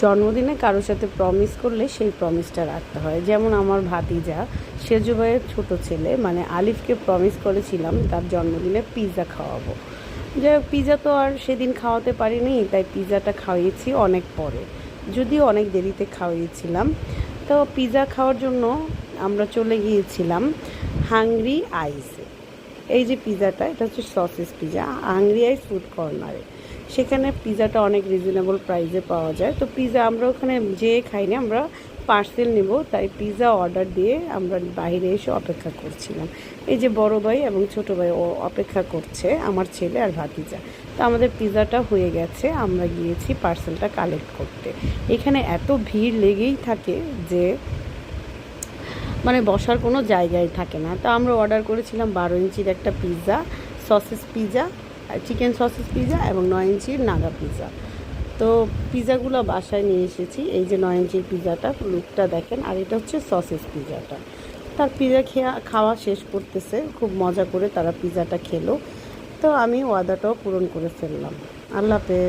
জন্মদিনে কারোর সাথে প্রমিস করলে সেই প্রমিসটা রাখতে হয়। যেমন আমার ভাতিজা, সেজু ভাইয়ের ছোটো ছেলে মানে আলিফকে প্রমিস করেছিলাম তার জন্মদিনে পিৎজা খাওয়াবো। যাই হোক পিৎজা তো আর সেদিন খাওয়াতে পারিনি, তাই পিৎজাটা খাওয়িয়েছি অনেক পরে। যদিও অনেক দেরিতে খাওয়িয়েছিলাম তো পিৎজা খাওয়ার জন্য আমরা চলে গিয়েছিলাম হাংরি আইসে এই যে পিৎজাটা এটা হচ্ছে সসেস পিজা আইস ফুড কর্নারে। সেখানে পিৎজাটা অনেক রিজনেবল প্রাইসে পাওয়া যায়। তো পিজা আমরা ওখানে যেয়ে খাইনি, আমরা পার্সেল নেব, তাই পিৎজা অর্ডার দিয়ে আমরা বাইরে এসে অপেক্ষা করছিলাম। এই যে বড় ভাই এবং ছোট ভাই ও অপেক্ষা করছে, আমার ছেলে আর ভাতিজা। তো আমাদের পিৎজাটা হয়ে গেছে, আমরা গিয়েছি পার্সেলটা কালেক্ট করতে। এখানে এত ভিড় লেগেই থাকে যে মানে বসার কোনো জায়গায় থাকে না। তো আমরা অর্ডার করেছিলাম বারো ইঞ্চির একটা pizza sausage pizza chicken sausage pizza এবং নয় ইঞ্চির নাগা পিৎজা তো পিৎজাগুলো বাসায় নিয়ে এসেছি। এই যে নয় ইঞ্চির পিৎজাটা লুকটা দেখেন, আর এটা হচ্ছে সসেস পিৎজাটা তার পিৎজা খেয়া, খাওয়া শেষ করতেছে, খুব মজা করে তারা পিৎজাটা খেলো। তো আমি ওয়াদাটাও পূরণ করে ফেললাম। আল্লাহ হাফেজ।